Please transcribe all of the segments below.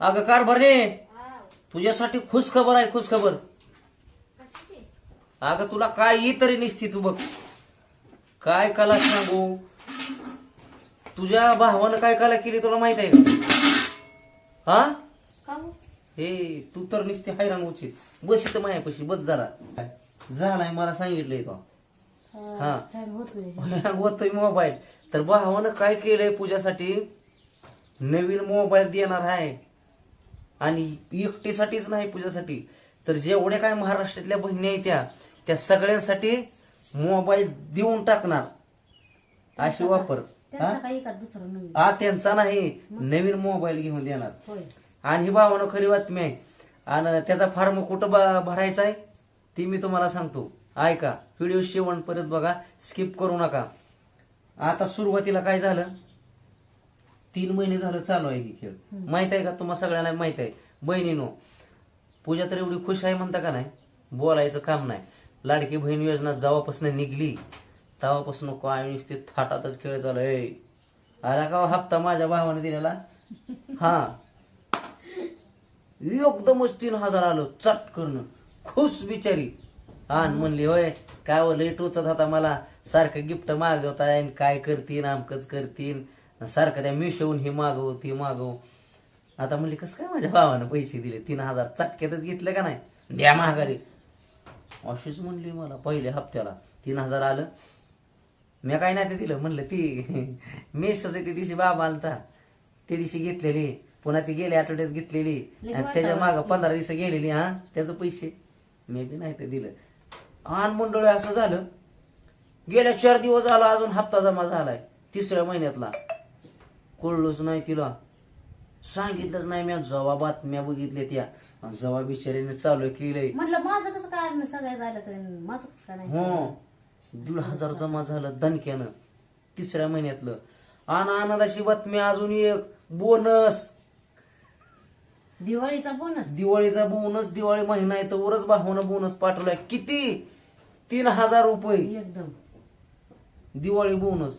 अगं भरणे तुझ्यासाठी खुश खबर आहे खुश खबर अगं तुला काय ये तरी निसती तू बघ. काय कला सांगू? तुझ्या भावानं काय कला केली तुला माहीत आहे का? हा? हे तू तर निसती हैराण उचित बस इथं मायापाशी बस जरा. झालाय मला सांगितलंय तो. हा. होतोय मोबाईल. तर भावानं काय केलंय पूजासाठी? नवीन मोबाईल देणार आहे. आणि एकटीसाठीच नाही पूजासाठी. तर जेवढ्या काय महाराष्ट्रातल्या बहिणी आहेत त्या त्या सगळ्यांसाठी मोबाईल देऊन टाकणार. अशी वापर. हा? त्यांचा नाही. नवीन मोबाईल घेऊन देणार. आणि ही भावानं खरी बातमी आहे. आणि त्याचा फॉर्म कुठं भरायचा आहे ती मी तुम्हाला सांगतो. ऐका व्हिडिओ शेवण परत बघा. स्किप करू नका. आता सुरुवातीला काय झालं? तीन महिने झालं चालू आहे ही खेळ. माहीत आहे का तुम्हाला सगळ्यांना माहीत आहे? बहिणीनो पूजा तर एवढी खुश आहे म्हणता का नाही? बोलायचं काम नाही. लाडकी बहीण योजना जेव्हापासून निघली तेव्हापासून काय नुसते थाटातच खेळ चालू आहे. आला का हो हप्ता माझ्या भावाने दिलेला? हा. एकदमच तीन हजार आलं चट करणं. खुश बिचारी. आण म्हणली होय काय हो टोचत होता मला. सारखं गिफ्ट मागवताय काय करतीन आमकच करतीन. सारखं त्या मिशवून हे मागव ते मागव. आता म्हणली कसं काय माझ्या भावानं पैसे दिले? तीन हजार चटक्यातच घेतले का नाही? द्या महागारी अशीच म्हणली मला पहिल्या हप्त्याला. तीन हजार आलं. मी काय नाही ते दिलं? म्हणलं ती मेशोच ते दिवशी बाबा आलता. ते दिवशी घेतलेली. पुन्हा ती गेल्या आठवड्यात घेतलेली. आणि त्याच्या माग पंधरा दिवस गेलेली हा? त्याचं पैसे. मी बी नाही ते दिलं. आण मंडळ असं झालं. गेल्या चार दिवस झाला अजून हप्ता जमा झालाय. तिसऱ्या महिन्यातला. कळलोच नाही तिला. सांगितलंच नाही मी. जेव्हा बातम्या बघितल्या त्या आणि बिचारीने चालू केलंय. म्हटलं माझं कसं काय नाही सगळ्या झालं तर माझं कसं काय नाही? हो. दीड हजार जमा झालं दणक्यानं. तिसऱ्या महिन्यातलं. आणि आनंदाची बातमी अजून एक. बोनस. दिवाळीचा बोनस? दिवाळीचा बोनस दिवाळी महिना आहे तर वरच भावानं बोनस पाठवलाय. किती? तीन हजार रुपये. एकदम. दिवाळी बोनस.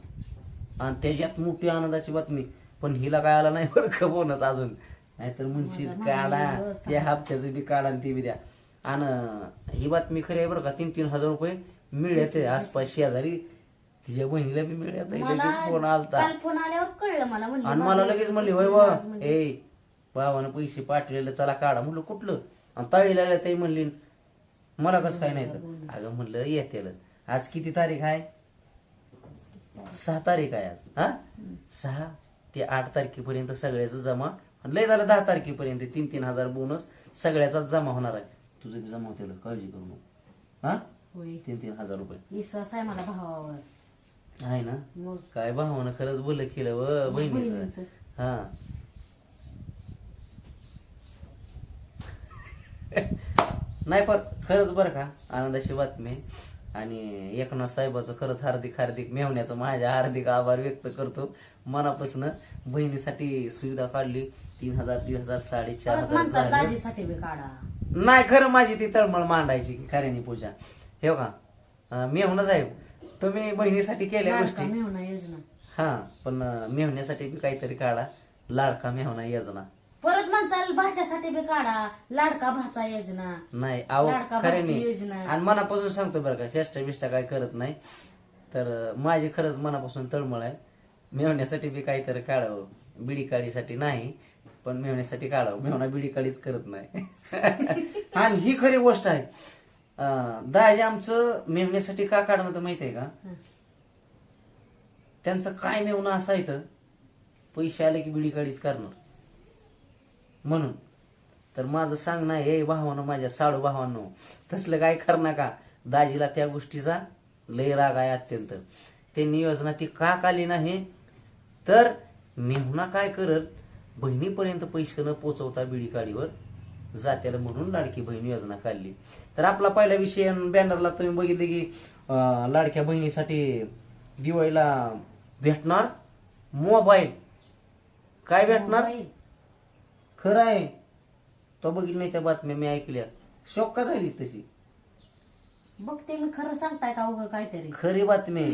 आणि त्याच्यात मोठी आनंदाची बातमी. पण हिला काय आला नाही बरं का बोनस अजून? नाहीतर म्हणशील काढा. त्या हप्त्याचं बी काढा आणि ते बी द्या. आणि ही बातमी खरी आहे बरं का तीन तीन हजार रुपये मिळत आसपास शेजारी. तिच्या बहिणीला बी मिळत लगेच फोन आलता. फोन आल्यावर कळलं मला आणि मला लगेच म्हणली होय बा ए भावानं पैसे पाठवलेलं चला काढा. म्हणलं कुठलं? आणि ताळीला ते म्हणली मला कसं काय नाही तर. अगं म्हणलं येतेल. आज किती तारीख आहे? सहा तारीख आहे आज हा? सहा ते आठ तारखेपर्यंत सगळ्याचं जमा. लय झालं दहा तारखेपर्यंत तीन तीन हजार बोनस सगळ्याचाच जमा होणार आहे. तुझं बी जमा होते काळजी करू नको. हा? होय. तीन तीन हजार रुपये. विश्वास आहे मला भावावर. आहे ना? मग? काय भावानं खरंच बोल केलं व बहिणीचं. बहिणीचं. हा. नाही पण खरंच बरं का आनंदाची बातमी आहे. आणि एकनाथ साहेबाचं खरंच हार्दिक हार्दिक मेवण्याचं माझ्या हार्दिक आभार व्यक्त करतो. मनापासून बहिणीसाठी सुविधा काढली. तीन हजार तीन हजार साडेचार हजार माणसाला झाले. दाजीसाठी बी काढा. नाही खरं माझी ती तळमळ मांडायची की खऱ्यानी पूजा. हे का अं, मेहुणा साहेब तुम्ही बहिणीसाठी केल्या गोष्टी. मेहुणा योजना. हा पण अं, मेहण्यासाठी बी काहीतरी काढा. लाडका मेहना योजना. परत माणसाला भाच्यासाठी बी काढा. लाडका भाचा योजना. नाही आहो लाडका खरे भाची नाही योजना. आणि मनापासून सांगतो बरं का चेष्टा बिष्टा काय करत नाही. तर अं, माझी खरंच मनापासून तळमळ आहे. मेहण्यासाठी बी काहीतरी काढावं. बिडी काढीसाठी नाही पण मेहण्यासाठी काढावं. मेहना बिडी काढीच करत नाही. आणि ही खरी गोष्ट आहे. अं, दाजी आमचं मेहण्यासाठी का काढणं तर माहिती आहे का त्यांचं काय मेवणं असं आहे तर पैसे आले की बिडी काढीच करणार. म्हणून. तर माझं सांगणं हे भावानं माझ्या साडू भावांनो तसलं काय कर नका. दाजीला त्या गोष्टीचा लय राग आहे अत्यंत. त्यांनी योजना ती का काली नाही? तर मेहुना काय करत बहिणीपर्यंत पैसे न पोचवता बिडी काडीवर जात्याला म्हणून लाडकी बहीण योजना काढली. तर आपला पहिला विषय बॅनरला तुम्ही बघितले की लाडक्या बहिणीसाठी दिवाळीला भेटणार मोबाईल. काय भेटणार? खरं आहे. तो बघितलं नाही त्या बातम्या मी ऐकल्या. शॉक का झालीस तशी? बघते मी खरं सांगताय का उगं काहीतरी? खरी बातमी आहे.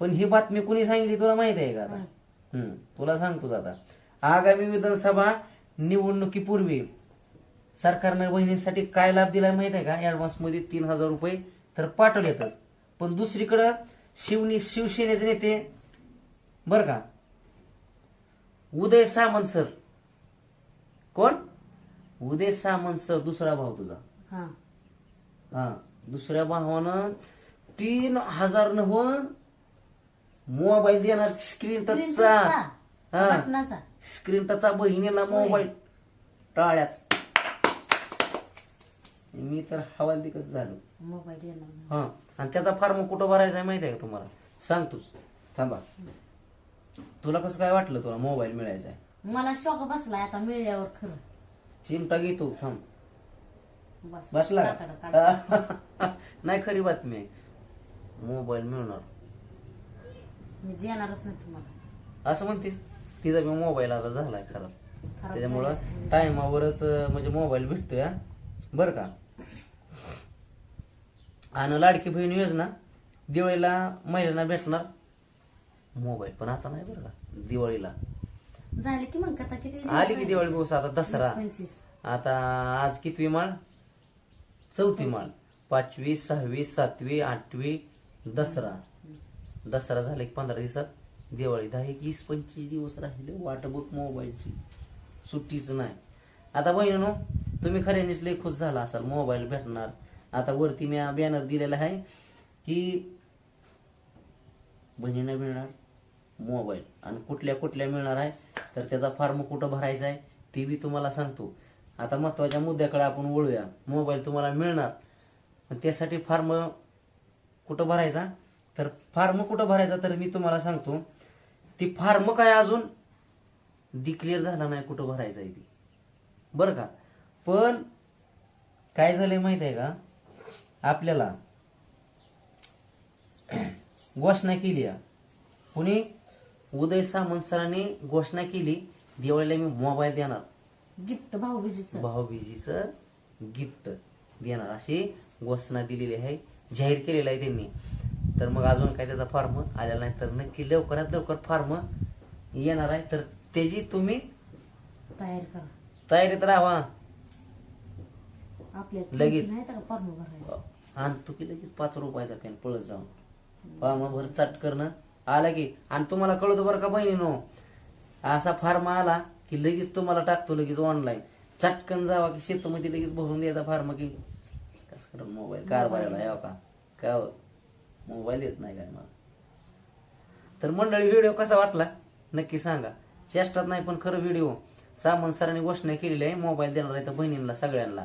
पण ही बातमी कुणी सांगितली तुला माहीत आहे का आता? हम्म तुला सांगतोच आता. आगामी विधानसभा निवडणुकीपूर्वी सरकारनं बहिणींसाठी काय लाभ दिलाय माहीत आहे का? ऍडव्हान्समध्ये तीन हजार रुपये तर पाठवले येतात पण दुसरीकडं शिवनी शिवसेनेचे नेते बर का? उदय सामंत सर. कोण? उदय सामंत सर दुसरा भाऊ तुझा. हा. हा दुसऱ्या भावानं तीन हजार न हो. मोबाईल देणार स्क्रीन टचचा हा. बटनाचा स्क्रीन टचचा बहिणीला मोबाईल. टाळ्याच. मी तर हवाल दिकत झालो. मोबाईल येणार हा. आणि त्याचा फॉर्म कुठं भरायचा आहे माहिती आहे का तुम्हाला? सांगतोच थांबा. तुला कसं काय वाटलं तुला मोबाईल मिळायचा आहे? मला शॉक बसलाय आता मिळल्यावर खरं. चिमटा घेतो थांब. बस बसला काढ. नाही खरी बातमी आहे. मोबाईल मिळणार. मी देणारच नाही तुम्हाला. असं म्हणतेस? तिचा बी मोबाईल आता झालाय खराब खराब त्याच्यामुळं झालाय. टायमावरच म्हणजे मोबाईल भेटतोय हा. बरं का? आणि लाडकी बहीण योजना दिवाळीला महिलांना भेटणार. मोबाईल पण आता नाही बरं का? दिवाळीला. झाले की मग? आता किती दिवस आली की राहिले? दिवाळी पाऊस आता दसरा. वीस, पंचवीस. आता आज कितवी माळ? चौथी माळ. पाचवी सहावी सातवी आठवी दसरा. दसरा झाला की पंधरा दिवसात. दिवाळी दहा एक वीस पंचवीस दिवस राहिले. वाट बघ मोबाईलची. सुट्टीच नाही. आता बहिणीनो तुम्ही खऱ्यानेच लय खुश झाला असाल. मोबाईल भेटणार. आता वरती मी बॅनर दिलेला आहे की बहिणीला मिळणार. मोबाईल. आणि कुठल्या कुठल्या मिळणार आहे तर त्याचा फॉर्म कुठं भरायचा आहे ते बी तुम्हाला सांगतो. आता महत्त्वाच्या मुद्द्याकडे आपण वळूया. मोबाईल तुम्हाला मिळणार. त्यासाठी फॉर्म कुठं भरायचा? तर फॉर्म कुठं भरायचा तर मी तुम्हाला सांगतो. ती फॉर्म काय अजून? डिक्लेअर झाला नाही कुठं भरायचा आहे ती. बरं का? पण काय झालंय माहीत आहे का? आपल्याला घोषणा केली आहे. कुणी? उदय सामंत सरांनी घोषणा केली दिवाळीला मी मोबाईल देणार. गिफ्ट भाऊबीजीचं. भाऊबीजीचं गिफ्ट देणार. अशी घोषणा दिलेली आहे जाहीर केलेलं आहे त्यांनी. तर मग अजून काय त्याचा फॉर्म आलेला नाही तर नक्की लवकरात लवकर फॉर्म येणार आहे. तर त्याची तुम्ही तयार करा. तयारीत राहा आपल्या लगेच. आणतो की लगेच पाच रुपयाचा पेन पळत जाऊन. फॉर्म भर चट करणं आला की आणि तुम्हाला कळतो बरं का बहिणीनो असा फॉर्म आला की लगेच तुम्हाला टाकतो लगेच ऑनलाईन चटकन जावा की शेतामध्ये लगेच भरून द्यायचा फॉर्म की कसं करा मोबाईल कारभाराला यावं का? काय हो? मोबाईल येत नाही काय मला तर मंडळी व्हिडिओ कसा वाटला? नक्की सांगा. चेष्टात नाही पण खरं व्हिडिओ सामंत सरांनी घोषणा केलेली आहे मोबाईल देणार आहे तर बहिणींना सगळ्यांना.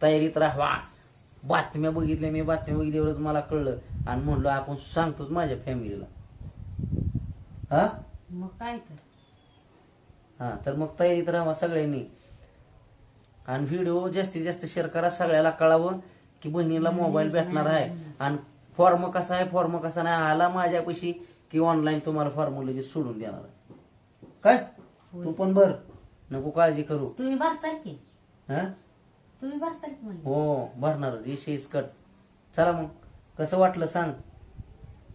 तयारीत राहा बातम्या बघितल्या मी बातम्या बघितल्यावरच मला कळलं. आणि म्हणलो आपण सांगतोच माझ्या फॅमिलीला हा? मग काय तर. हा तर मग तयारीत राहा सगळ्यांनी. आणि व्हिडिओ जास्तीत जास्त शेअर करा सगळ्याला कळावं की बहिणीला मोबाईल भेटणार आहे. आणि फॉर्म कसा आहे फॉर्म कसा नाही आला माझ्यापाशी की ऑनलाईन तुम्हाला फॉर्म लगेच सोडून देणार आहे. काय? तू पण भर. नको काळजी करू. तुम्ही भरचाल की. हा? तुम्ही भरचाल की म्हणले. हो भरणार विषय कट. चला मग. कसं वाटलं सांग.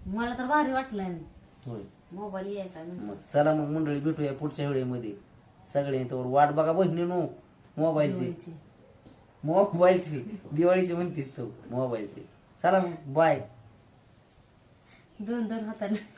मला तर भारी वाटलं होय. मोबाईल यायचा ना. मग चला मग मंडळी भेटूया पुढच्या वेळेमध्ये सगळे तर वाट बघा बहिणीनो मोबाईलची. दिवाळीची. मोबाईलची. दिवाळीची म्हणतीस तू मोबाईलची. चला मग बाय. दोन दोन हाताने.